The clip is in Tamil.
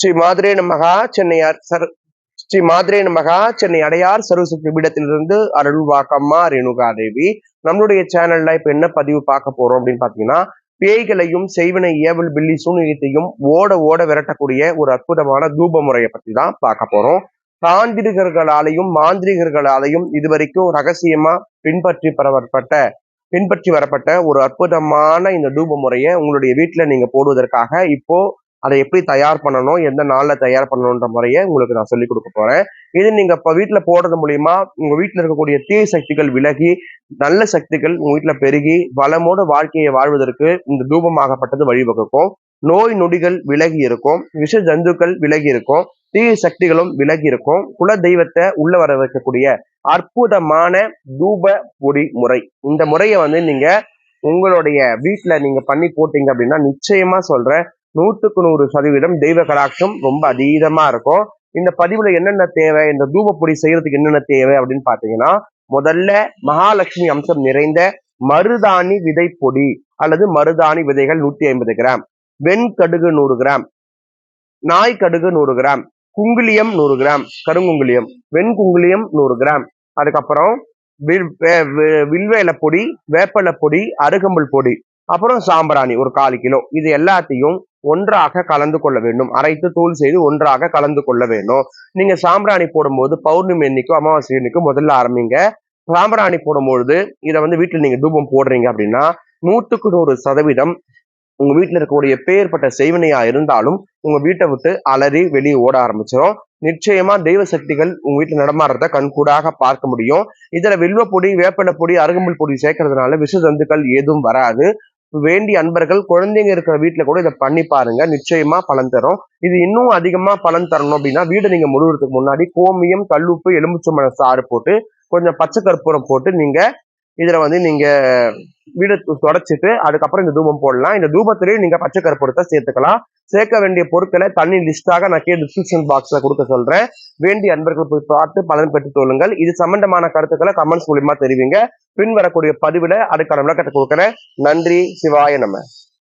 ஸ்ரீ மாதிரே நமகா சென்னையார் சர் ஸ்ரீ மாதிரே நமகா சென்னை அடையார் சர்வசக்தி பீடத்திலிருந்து அருள் வாக்கம்மா ரேணுகா தேவி நம்மளுடைய சேனல்ல இப்ப என்ன பதிவு பார்க்க போறோம் அப்படின்னு பாத்தீங்கன்னா பேய்களையும் செய்வனை ஏவல் பில்லி சூனியத்தையும் ஓட ஓட விரட்டக்கூடிய ஒரு அற்புதமான தூப முறையை பத்தி தான் பார்க்க போறோம். தாந்திரிகர்களாலையும் மாந்திரிகர்களாலையும் இதுவரைக்கும் ரகசியமா பின்பற்றி பரவப்பட்ட பின்பற்றி வரப்பட்ட ஒரு அற்புதமான இந்த தூப முறையை உங்களுடைய வீட்டுல நீங்க போடுவதற்காக இப்போ அதை எப்படி தயார் பண்ணணும் எந்த நாளில் தயார் பண்ணணுன்ற முறையை உங்களுக்கு நான் சொல்லிக் கொடுக்க போறேன். இது நீங்க இப்ப வீட்டில் போடுறது மூலியமா உங்க வீட்டில் இருக்கக்கூடிய தீய சக்திகள் விலகி நல்ல சக்திகள் உங்க வீட்டில் பெருகி வளமோடு வாழ்க்கையை வாழ்வதற்கு இந்த தூபமாகப்பட்டது வழிவகுக்கும். நோய் நொடிகள் விலகி இருக்கும் விஷ ஜந்துக்கள் விலகி இருக்கும் தீய சக்திகளும் விலகி இருக்கும். குல தெய்வத்தை உள்ள வர வைக்கக்கூடிய அற்புதமான தூப பொடி முறை. இந்த முறையை வந்து நீங்க உங்களுடைய வீட்டுல நீங்க பண்ணி போட்டீங்க அப்படின்னா நிச்சயமா சொல்றேன் நூற்றுக்கு நூறு சதவீதம் தெய்வ கடாட்சம் ரொம்ப அதீதமா இருக்கும். இந்த பதிவுல என்னென்ன தேவை இந்த தூபப்பொடி செய்யறதுக்கு என்னென்ன தேவை அப்படின்னு பாத்தீங்கன்னா முதல்ல மகாலட்சுமி அம்சம் நிறைந்த மருதாணி விதை பொடி அல்லது மருதாணி விதைகள் நூத்தி ஐம்பது கிராம் வெண்கடுகு நூறு கிராம் நாய் கடுகு நூறு கிராம் குங்குளியம் நூறு கிராம் கருங்குங்குளியம் வெண்குங்குளியம் நூறு கிராம். அதுக்கப்புறம் வில்வேல பொடி வேப்பல பொடி அருகம்புல் பொடி அப்புறம் சாம்பிராணி ஒரு கால் கிலோ. இது எல்லாத்தையும் ஒன்றாக கலந்து கொள்ள வேண்டும். அரைத்து தூள் செய்து ஒன்றாக கலந்து கொள்ள வேண்டும். நீங்க சாம்பிராணி போடும்போது பௌர்ணமி அன்னைக்கும் அமாவாசை அன்னைக்கும் முதல்ல ஆரம்பிங்க. சாம்பிராணி போடும்பொழுது இதை வந்து வீட்டில் நீங்க தூபம் போடுறீங்க அப்படின்னா நூற்றுக்கு நூறு சதவீதம் உங்க வீட்டில் இருக்கக்கூடிய பேர்பட்ட செய்வனையா இருந்தாலும் உங்க வீட்டை விட்டு அலறி வெளியே ஓட ஆரம்பிச்சிடும் நிச்சயமா தெய்வ சக்திகள் உங்க வீட்டுல நடமாடுறத கண்கூடாக பார்க்க முடியும். இதுல வில்வ பொடி வேப்பன பொடி அருகம்புல் பொடி சேர்க்கறதுனால விஷ ஜந்துக்கள் ஏதும் வராது. வேண்டிய அன்பர்கள் குழந்தைங்க இருக்கிற வீட்டில் கூட இதை பண்ணி பாருங்க. நிச்சயமா பலன் தரும். இது இன்னும் அதிகமா பலன் தரணும் அப்படின்னா வீடு நீங்க முழுவதுக்கு முன்னாடி கோமியம் கல்லுப்பு எலும்புச்சம்பழ சாறு போட்டு கொஞ்சம் பச்சை கற்பூரம் போட்டு நீங்க இதுல வந்து நீங்க வீடு தொடச்சிட்டு அதுக்கப்புறம் இந்த தூபம் போடலாம். இந்த தூபத்திலேயே நீங்க பச்சை கற்பூரத்தை சேர்த்துக்கலாம். சேர்க்க வேண்டிய பொருட்களை தண்ணி லிஸ்டாக நான் கீழே டிஸ்கிரிப்ஷன் பாக்ஸ்ல கொடுக்க சொல்றேன். வேண்டிய அன்பர்கள் போய் பார்த்து பலன் பெற்றுக் கொள்ளுங்கள். இது சம்பந்தமான கருத்துக்களை கமெண்ட்ஸ் மூலியமா தெரிவிங்க. பின் வரக்கூடிய பதிவுல அதுக்கான விளக்கத்தை கொடுக்குறேன். நன்றி. சிவாய நம்ம